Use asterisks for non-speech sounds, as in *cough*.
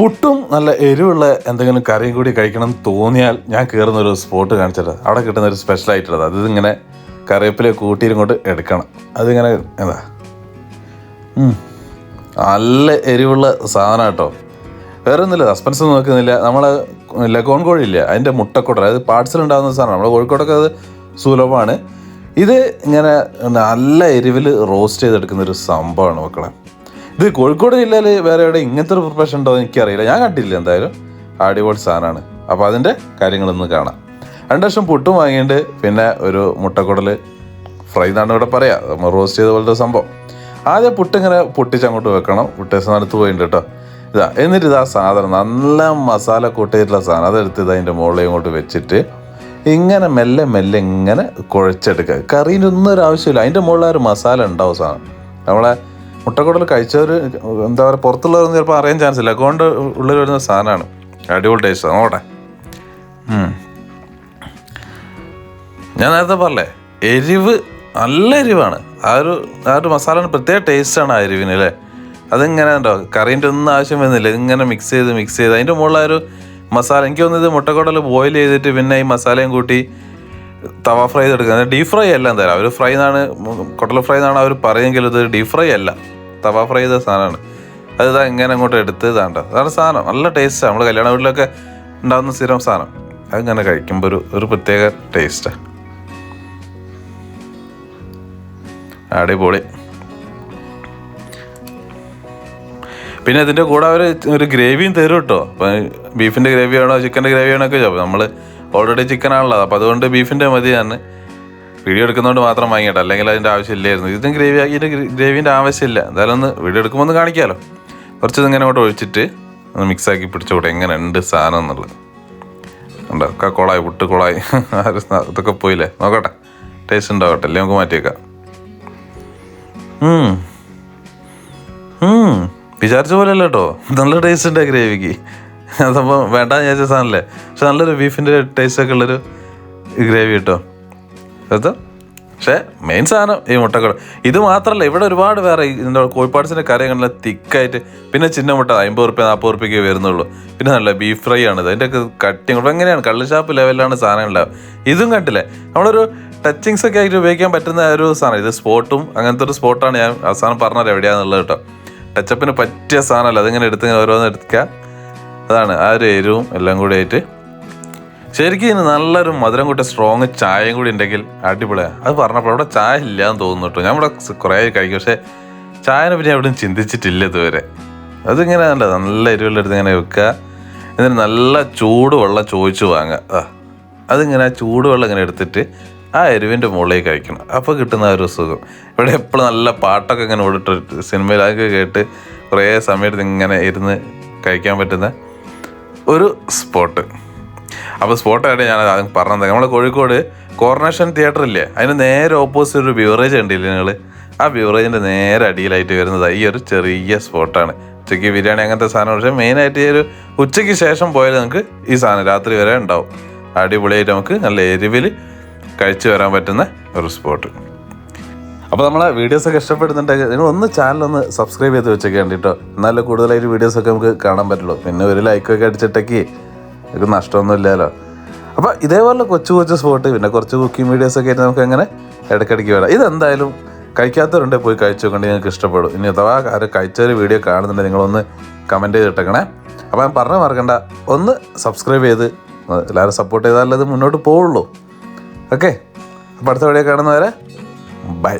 പുട്ടും നല്ല എരിവുള്ള എന്തെങ്കിലും കറിയും കൂടി കഴിക്കണം തോന്നിയാൽ ഞാൻ കയറുന്ന ഒരു സ്പോട്ട് കാണിച്ചിട്ട് അവിടെ കിട്ടുന്ന ഒരു സ്പെഷ്യൽ ആയിട്ടുള്ളത്. അത് ഇങ്ങനെ കറിവേപ്പില കൂട്ടിയും കൊണ്ട് എടുക്കണം. അതിങ്ങനെ എന്താ? നല്ല എരിവുള്ള സാധനം കേട്ടോ. വേറെ ഒന്നുമില്ല സസ്പെൻസ് നോക്കുന്നില്ല. നമ്മൾ ലഗോൺ കോഴിയില്ല അതിന്റെ മുട്ടക്കൊട അതായത് പാർട്സിലുണ്ടാകുന്ന സാധനം. നമ്മൾ കോഴിക്കോടൊക്കെ അത് സുലഭമാണ്. ഇത് ഇങ്ങനെ നല്ല എരിവിൽ റോസ്റ്റ് ചെയ്തെടുക്കുന്ന ഒരു സംഭവമാണ് മക്കളെ. ഇത് കോഴിക്കോട് ജില്ലയിൽ വേറെ എവിടെ ഇങ്ങനത്തെ ഒരു പ്രൊഫഷൻ ഉണ്ടോ എന്ന് എനിക്കറിയില്ല. ഞാൻ കണ്ടില്ല എന്തായാലും. അടിപൊളി സാധനമാണ്. അപ്പോൾ അതിന്റെ കാര്യങ്ങളൊന്ന് കാണാം. രണ്ട് വർഷം പുട്ടും വാങ്ങിയിട്ട് പിന്നെ ഒരു മുട്ടക്കുടൽ ഫ്രൈ എന്നാണ് ഇവിടെ പറയാം. റോസ്റ്റ് ചെയ്ത പോലത്തെ സംഭവം. ആദ്യം പുട്ടിങ്ങനെ പൊട്ടിച്ച് അങ്ങോട്ട് വെക്കണം. പുട്ട് സ്ഥാനത്ത് പോയിട്ടുണ്ട് കേട്ടോ. ഇതാ എന്നിട്ട് ഇതാ സാധനം. നല്ല മസാല കൂട്ടിയിട്ടുള്ള സാധനം. അതെടുത്ത് ഇത് അതിന്റെ മുകളിൽ ഇങ്ങോട്ട് വെച്ചിട്ട് ഇങ്ങനെ മെല്ലെ മെല്ലെ ഇങ്ങനെ കുഴച്ചെടുക്കുക. കറീന്റെ ഒന്നും ഒരു ആവശ്യമില്ല. അതിന്റെ മുകളിൽ ഒരു മസാല ഉണ്ടാവും സാധനം. നമ്മളെ മുട്ടക്കുടൽ കഴിച്ചവർ എന്താ പറയുക പുറത്തുള്ളവരൊന്നും ചിലപ്പോൾ അറിയാൻ ചാൻസ് ഇല്ല. അതുകൊണ്ട് ഉള്ളിൽ വരുന്ന സാധനമാണ്. അടിപൊളി ടേസ്റ്റ് നോട്ടെ ഞാൻ നേരത്തെ പറഞ്ഞേ എരിവ് നല്ല എരിവാണ്. ആ ഒരു ആ ഒരു മസാല പ്രത്യേക ടേസ്റ്റാണ് ആ എരിവിന് അല്ലേ? അതിങ്ങനെ ഉണ്ടോ? കറീന്റെ ഒന്നും ആവശ്യം വരുന്നില്ല. ഇതിങ്ങനെ മിക്സ് ചെയ്ത് മിക്സ് ചെയ്ത്. അതിന്റെ മുകളിൽ ആ ഒരു മസാല എനിക്ക് തോന്നുന്നത് മുട്ടക്കൂടൽ ബോയിൽ ചെയ്തിട്ട് പിന്നെ ഈ മസാലയും കൂട്ടി തവ ഫ്രൈ ചെയ്തെടുക്കുന്നത് ഡീപ് ഫ്രൈ അല്ല എന്തായാലും. അവർ ഫ്രൈ എന്നാണ് കൊട്ടൽ ഫ്രൈ എന്നാണ് അവർ പറയുമെങ്കിലും ഇത് ഡീപ് ഫ്രൈ അല്ല. തവ ഫ്രൈ ചെയ്ത സാധനമാണ്. അത് ഇതാ ഇങ്ങനെ അങ്ങോട്ട് എടുത്ത് ഇതാണ്ട അതാണ് സാധനം. നല്ല ടേസ്റ്റാണ് നമ്മൾ കല്യാണ വീട്ടിലൊക്കെ ഉണ്ടാകുന്ന സ്ഥിരം സാധനം. അതിങ്ങനെ കഴിക്കുമ്പോൾ ഒരു ഒരു പ്രത്യേക ടേസ്റ്റാണ് അടിപൊളി. പിന്നെ ഇതിന്റെ കൂടെ അവർ ഒരു ഗ്രേവിയും തരും കേട്ടോ. അപ്പം ബീഫിന്റെ ഗ്രേവിയാണോ ചിക്കന്റെ ഗ്രേവി ആണോ ഒക്കെ ചോദിക്കും. നമ്മൾ ഓൾറെഡി ചിക്കൻ ആണല്ലോ. അപ്പോൾ അതുകൊണ്ട് ബീഫിന്റെ മതിയാണ് വീഡിയോ എടുക്കുന്നതുകൊണ്ട് മാത്രം വാങ്ങിയിട്ട് അല്ലെങ്കിൽ അതിന്റെ ആവശ്യമില്ലായിരുന്നു. ഇതും ഗ്രേവി ആക്കിയിട്ട് ഗ്രേവിന്റെ ആവശ്യമില്ല. എന്തായാലും ഒന്ന് വീഡിയോ എടുക്കുമ്പോൾ ഒന്ന് കാണിക്കാമല്ലോ കുറച്ച് ഇങ്ങനെ അങ്ങോട്ട് ഒഴിച്ചിട്ട് ഒന്ന് മിക്സാക്കി പിടിച്ചുകൂടെ എങ്ങനെ ഉണ്ട് സാധനം എന്നുള്ളത്. ഉണ്ടോ ഒക്കെ കുളായി കുളായി. *laughs* ഒരു ഇതൊക്കെ പോയില്ലേ? നോക്കട്ടെ. ടേസ്റ്റ് ഉണ്ടാവട്ടെ. അല്ലേ നമുക്ക് മാറ്റിയേക്കാം. വിചാരിച്ച പോലെ അല്ല കേട്ടോ. നല്ല ടേസ്റ്റ് ഉണ്ട് ഗ്രേവിക്ക്. അതപ്പോൾ വേണ്ട വിചാരിച്ച സാധനമല്ലേ പക്ഷെ നല്ലൊരു ബീഫിന്റെ ടേസ്റ്റ് ഒക്കെ ഉള്ളൊരു ഗ്രേവി കേട്ടോ. അത്? പക്ഷേ മെയിൻ സാധനം ഈ മുട്ടക്കട ഇത് മാത്രമല്ല ഇവിടെ ഒരുപാട് വേറെ ഈ എന്താ കോഴിപ്പാട്സിന്റെ കറി നല്ല തിക്കായിട്ട് പിന്നെ ചിന്ന മുട്ട അമ്പത് റുപ്യ നാൽപ്പത് റുപ്യക്ക് വരുന്നുള്ളൂ. പിന്നെ നല്ല ബീഫ് ഫ്രൈ ആണ് അതിന്റെ ഒക്കെ കട്ടിങ് ഇവിടെ എങ്ങനെയാണ്? കള്ളുഷാപ്പ് ലെവലിലാണ് സാധനം ഉണ്ടാവുക ഇതും കണ്ടില്ലേ? നമ്മളൊരു ടച്ചിങ്സ് ഒക്കെ ആയിട്ട് ഉപയോഗിക്കാൻ പറ്റുന്ന ഒരു സാധനം. ഇത് സ്പോട്ടും അങ്ങനത്തെ ഒരു സ്പോട്ടാണ് ഞാൻ അവസാനം പറഞ്ഞത് എവിടെയാണെന്നുള്ളത് കേട്ടോ. ടച്ചപ്പിന് പറ്റിയ സാധനമല്ല. അതിങ്ങനെ എടുത്ത് ഓരോന്ന് എടുക്കുക അതാണ് ആ ഒരു എരിവും എല്ലാം കൂടി ആയിട്ട്. ശരിക്കും ഇതിന് നല്ലൊരു മധുരം കൂട്ടിയ സ്ട്രോങ് ചായയും കൂടി ഉണ്ടെങ്കിൽ അടിപൊളിയാണ് അത് പറഞ്ഞപ്പോൾ അവിടെ ചായ ഇല്ലാന്ന് തോന്നുന്നു കേട്ടോ. ഞാൻ ഇവിടെ കുറേ കഴിക്കും. പക്ഷേ ചായനെ പിന്നെ എവിടെയും ചിന്തിച്ചിട്ടില്ല ഇതുവരെ. അതിങ്ങനെ നല്ല നല്ല എരിവുള്ളടുത്ത് ഇങ്ങനെ വെക്കുക. എന്നിട്ട് നല്ല ചൂട് വെള്ളം ചോദിച്ചു വാങ്ങുക. ആ അതിങ്ങനെ ആ ചൂടുവെള്ളം ഇങ്ങനെ എടുത്തിട്ട് ആ എരിവിന്റെ മുകളിലേക്ക് കഴിക്കണം. അപ്പോൾ കിട്ടുന്ന ഒരു സുഖം. ഇവിടെ എപ്പോഴും നല്ല പാട്ടൊക്കെ ഇങ്ങനെ ഓടിട്ട് സിനിമയിൽ അതൊക്കെ കേട്ട് കുറേ സമയത്ത് ഇങ്ങനെ ഇരുന്ന് കഴിക്കാൻ പറ്റുന്ന ഒരു സ്പോട്ട്. അപ്പോൾ സ്പോട്ടായിട്ട് ഞാൻ അത് പറഞ്ഞത്. നമ്മൾ കോഴിക്കോട് കോർണേഷൻ തിയേറ്റർ ഇല്ലേ? അതിന് നേരെ ഓപ്പോസിറ്റ് ഒരു ബിവറേജ് ഉണ്ടല്ലേ നിങ്ങൾ ആ ബിവറേജിന്റെ നേരെ അടിയിലായിട്ട് വരുന്നത് ഈ ഒരു ചെറിയ സ്പോട്ടാണ് ഉച്ചയ്ക്ക് ബിരിയാണി അങ്ങനത്തെ സാധനം. പക്ഷേ മെയിനായിട്ട് ഈ ഒരു ഉച്ചയ്ക്ക് ശേഷം പോയാൽ നമുക്ക് ഈ സാധനം രാത്രി വരെ ഉണ്ടാവും. അടിപൊളിയായിട്ട് നമുക്ക് നല്ല എരിവിൽ കഴിച്ചു വരാൻ പറ്റുന്ന ഒരു സ്പോട്ട് അപ്പോൾ നമ്മളെ വീഡിയോസൊക്കെ ഇഷ്ടപ്പെടുന്നുണ്ടെങ്കിൽ നിങ്ങൾ ഒന്ന് ചാനലൊന്ന് സബ്സ്ക്രൈബ് ചെയ്ത് വെച്ചേക്കേണ്ടി കേട്ടോ എന്നാലും കൂടുതലായിട്ട് വീഡിയോസൊക്കെ നമുക്ക് കാണാൻ പറ്റുള്ളൂ. പിന്നെ ഒരു ലൈക്കൊക്കെ അടിച്ചിട്ടേക്ക് നമുക്ക് നഷ്ടമൊന്നും ഇല്ലല്ലോ അപ്പോൾ ഇതേപോലെ കൊച്ചു കൊച്ചു സ്പോട്ട് പിന്നെ കുറച്ച് കുക്കിംഗ് വീഡിയോസ് ഒക്കെ ആയിട്ട് നമുക്ക് അങ്ങനെ ഇടയ്ക്കിടയ്ക്ക് വരാം. ഇതെന്തായാലും കഴിക്കാത്തവരുണ്ട് പോയി കഴിച്ചു നിങ്ങൾക്ക് ഇഷ്ടപ്പെടും. ഇനി അഥവാ ആരും കഴിച്ചൊരു വീഡിയോ കാണുന്നുണ്ടെങ്കിൽ നിങ്ങളൊന്ന് കമന്റ് ചെയ്തിട്ടേക്കണേ. അപ്പോൾ ഞാൻ പറഞ്ഞു മറക്കണ്ട. ഒന്ന് സബ്സ്ക്രൈബ് ചെയ്ത് എല്ലാവരും സപ്പോർട്ട് ചെയ്താലത് മുന്നോട്ട് പോവുള്ളൂ. ഓക്കെ അപ്പോൾ അടുത്ത വീഡിയോ കാണുന്നവരെ ബൈ